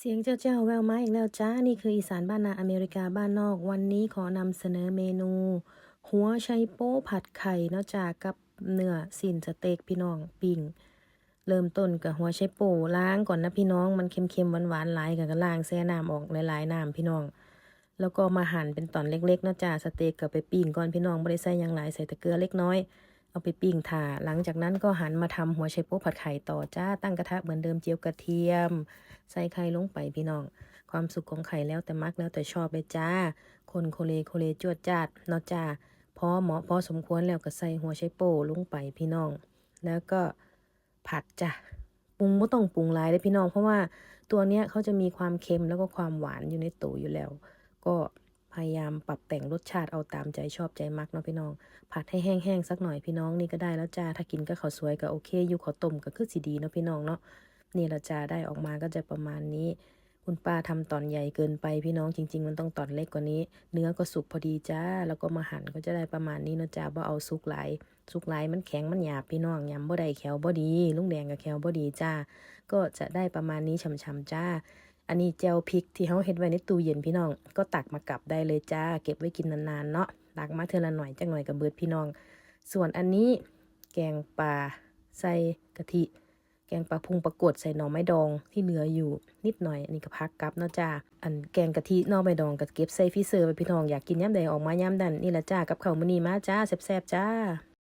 เสียงเจ้าเจ้าแววมาอีกแล้วจ้า นี่คืออีสานบ้านนาอเมริกาบ้านนอก วันนี้ขอนำเสนอเมนู หัวไชโป๊ผัดไข่เนาะจ้ากับเนื้อสินสเต็กพี่น้องปิ้งเริ่มต้นกับหัวไชโป๊ล้างก่อนนะพี่น้องมันเค็มๆหวานๆหลายกับก็ล้างแช่น้ำออกหลายๆน้ำพี่น้อง แล้วก็มาหั่นเป็นตอนเล็กๆเนาะจ้าสเต็กก็ไปปิ้งก่อนพี่น้องบ่ได้ใส่ยังหลายใส่ต่เกือเล็กน้อย เอาไปปิ้งถ่าหลังจากนั้นก็หันมาทำหัวไชโป๊ผัดไข่ต่อจ้าตั้งกระทะเหมือนเดิมเจียวกระเทียม ใส่ไข่ลงไปพี่น้อง ความสุขของไข่แล้วแต่มักแล้วแต่ชอบเลยจ้า คนโคเลโคเลจวดจาดเนาะจ้าพอเหมาะพอสมควรแล้วก็ใส่หัวไชโป๊ลงไปพี่น้อง แล้วก็ผัดจ้ะปรุงไม่ต้องปรุงหลายเลยพี่น้อง เพราะว่าตัวเนี้ยเขาจะมีความเค็มแล้วก็ความหวานอยู่ในตัวอยู่แล้ว ก็ พยายามปรับแต่งรสชาติเอาตามใจชอบใจมักเนาะพี่น้อง ผัดให้แห้งๆสักหน่อยพี่น้องนี่ก็ได้แล้วจ้าถ้ากินกับข้าวสวยก็โอเค อยู่ข้าวต้มก็คือสีดีเนาะพี่น้องเนาะนี่ละจ้าได้ออกมาก็จะประมาณนี้ คุณป้าทำตอนใหญ่เกินไปพี่น้องจริง ๆ มันต้องตอนเล็กกว่านี้ เนื้อก็สุกพอดีจ้า แล้วก็มาหั่นก็จะได้ประมาณนี้เนาะจ้าบ่เอาสุกไหลสุกไหลมันแข็งมันหยาบพี่น้องยำบ่ได้แขวบ่ดีลุงแดงกับแขวบ่ดีจ้า ก็จะได้ประมาณนี้ช่ำๆจ้า อันนี้เจลพริกที่เขาเฮ็ดไว้ในตู้เย็นพี่น้อง ก็ตักมากลับได้เลยจ้า เก็บไว้กินนานๆเนาะ ตักมาเทื่อละหน่อยจังหน่อยกับเบิดพี่น้อง ส่วนอันนี้แกงปลาใส่กะทิ แกงปลาพุงปลากดใส่หน่อไม้ดองที่เหลืออยู่นิดหน่อย อันนี้ก็พักกลับเนาะจ้า อันแกงกะทิหน่อไม้ดองก็เก็บใส่ฟรีเซอร์ไว้พี่น้องอยากกินย่ำใดออกมาย่ำดันนี่ละจ้ากับข้าวมื้อนี้มาจ้าแซ่บๆจ้า